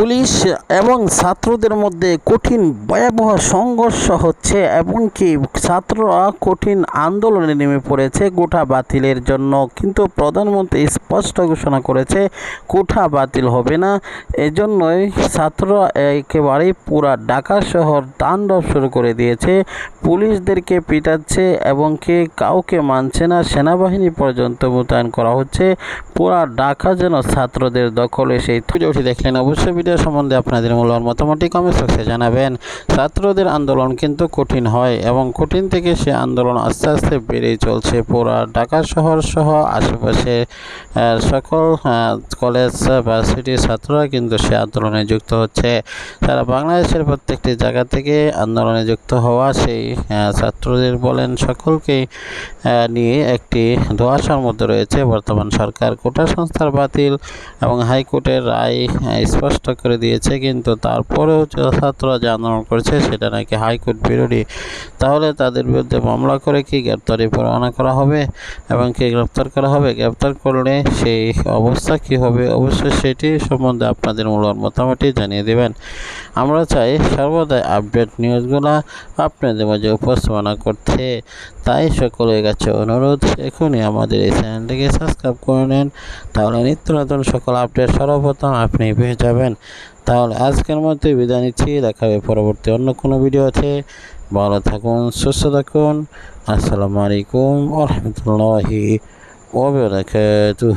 Police এবং ছাত্রদের মধ্যে কঠিন ভয়াবহ সংঘর্ষ হচ্ছে এবং কি ছাত্ররা কঠিন আন্দোলনে নেমে পড়েছে কোঠা বাতিলের জন্য। কিন্তু প্রধানমন্ত্রী স্পষ্ট ঘোষণা করেছে, কোঠা বাতিল হবে না। এজন্যই ছাত্ররা একেবারেই পুরা ঢাকা শহর তাণ্ডব শুরু করে দিয়েছে। পুলিশদেরকে পিটাচ্ছে এবং কি কাউকে মানছে না, সেনাবাহিনী পর্যন্ত মোতায়েন করা হচ্ছে। পুরা ঢাকা যেন ছাত্রদের দখলে সেই ভিডিওটি দেখলেন অবশ্যই সম্বন্ধে আপনাদের মূল্যবান মতামতটি কমেন্ট বক্সে জানাবেন। ছাত্রদের আন্দোলন কিন্তু কঠিন হয় এবং কঠিন থেকে সে আন্দোলন আস্তে আস্তে বেড়েই চলছে। পুরা ঢাকা শহর সহ আশেপাশে সকল কলেজ ভার্সিটির ছাত্ররা কিন্তু সে আন্দোলনে যুক্ত হচ্ছে। তারা বাংলাদেশের প্রত্যেকটি জায়গা থেকে আন্দোলনে যুক্ত হওয়া সেই ছাত্রদের বলেন সকলকেই আহ, নিয়ে একটি ধোঁয়াশার মধ্যে রয়েছে। বর্তমান সরকার কোটা সংস্থার বাতিল এবং হাইকোর্টের রায় স্পষ্ট করে দিয়েছে। কিন্তু তারপরেও ছাত্ররা যে আন্দোলন করেছে সেটা নাকি হাইকোর্ট বিরোধী। তাহলে তাদের বিরুদ্ধে মামলা করে কি গ্রেপ্তারি পরোয়ানা করা হবে এবং কি গ্রেপ্তার করা হবে? গ্রেপ্তার করলে সেই অবস্থা কি হবে? অবশ্যই সেটি সম্বন্ধে আপনাদের মূল্যবান মতামতটি জানিয়ে দেবেন। আমরা চাই সর্বদাই আপডেট নিউজগুলো আপনাদের মাঝে উপস্থাপনা করতে। তাই সকলের কাছে অনুরোধ, এখনই আমাদের এই চ্যানেলটিকে সাবস্ক্রাইব করে নেন। তাহলে নিত্য নতুন সকল আপডেট সর্বপ্রথম আপনি পেয়ে যাবেন। তাহলে আজকের মধ্যে বিদায় নিচ্ছি। দেখা হবে পরবর্তী অন্য কোনো ভিডিওতে। ভালো থাকুন, সুস্থ থাকুন। আসসালামু আলাইকুম 我不要开度